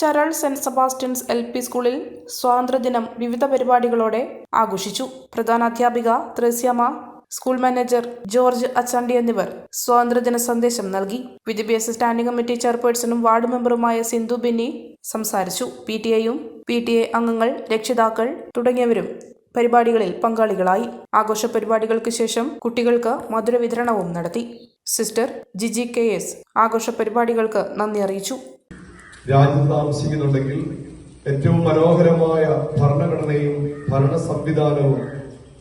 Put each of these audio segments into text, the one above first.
Charal saint Sebastian's L P സ്കൂളിൽ സ്വാതന്ത്ര്യദിനം വിവിധ പരിപാടികളോടെ ആഘോഷിച്ചു. പ്രധാന അധ്യാപിക Thresiamma school manager George Achandi എന്നിവർ സ്വാതന്ത്ര്യദിന സന്ദേശം നൽകി. വിദ്യാഭ്യാസ സ്റ്റാൻഡിംഗ് കമ്മിറ്റി ചെയർപേഴ്സണും വാർഡ് മെമ്പറുമായ സിന്ധു ബിന്നി സംസാരിച്ചു. പി ടി എയും പി ടി എ അംഗങ്ങൾ രക്ഷിതാക്കൾ തുടങ്ങിയവരും പരിപാടികളിൽ പങ്കാളികളായി. ആഘോഷ പരിപാടികൾക്ക് ശേഷം കുട്ടികൾക്ക് മധുര വിതരണവും നടത്തി. സിസ്റ്റർ ജിജി കെ എസ് ആഘോഷ പരിപാടികൾക്ക് നന്ദി അറിയിച്ചു. രാജ്യത്ത് താമസിക്കുന്നുണ്ടെങ്കിൽ ഏറ്റവും മനോഹരമായ ഭരണഘടനയും ഭരണ സംവിധാനവും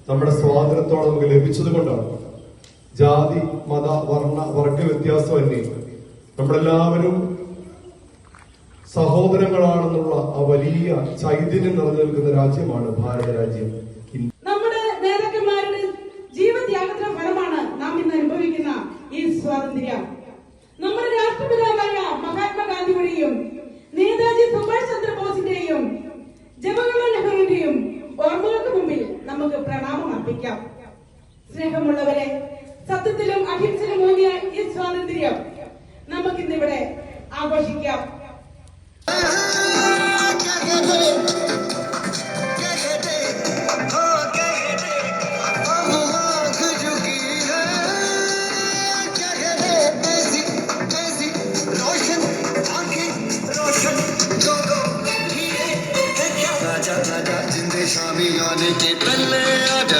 നമ്മുടെ സ്വാതന്ത്ര്യത്തോടെ നമുക്ക് ലഭിച്ചത് കൊണ്ടാണ് ജാതി മത വർണ വർഗ വ്യത്യാസമന്യേ നമ്മളെല്ലാവരും സഹോദരങ്ങളാണെന്നുള്ള ആ വലിയ ചൈതന്യം നിറഞ്ഞു നിൽക്കുന്ന രാജ്യമാണ് ഭാരത രാജ്യം. നമ്മുടെ നേതാക്കന്മാരുടെ ജീവത്യാഗത്തിന്റെ ഫലമാണ് നാം ഇന്ന് അനുഭവിക്കുന്ന ഈ സ്വാതന്ത്ര്യം. നമ്മുടെ രാഷ്ട്രപിതാവായ മഹാത്മാഗാന്ധിയുടെയും നേതാജി സുഭാഷ് ചന്ദ്രബോസിന്റെയും ജവഹർലാൽ നെഹ്റുവിന്റെയും ഓർമ്മകൾക്ക് മുമ്പിൽ നമുക്ക് പ്രണാമം അർപ്പിക്കാം. സ്നേഹമുള്ളവരെ சாமி நானே கேட்டல்ல ஆஜா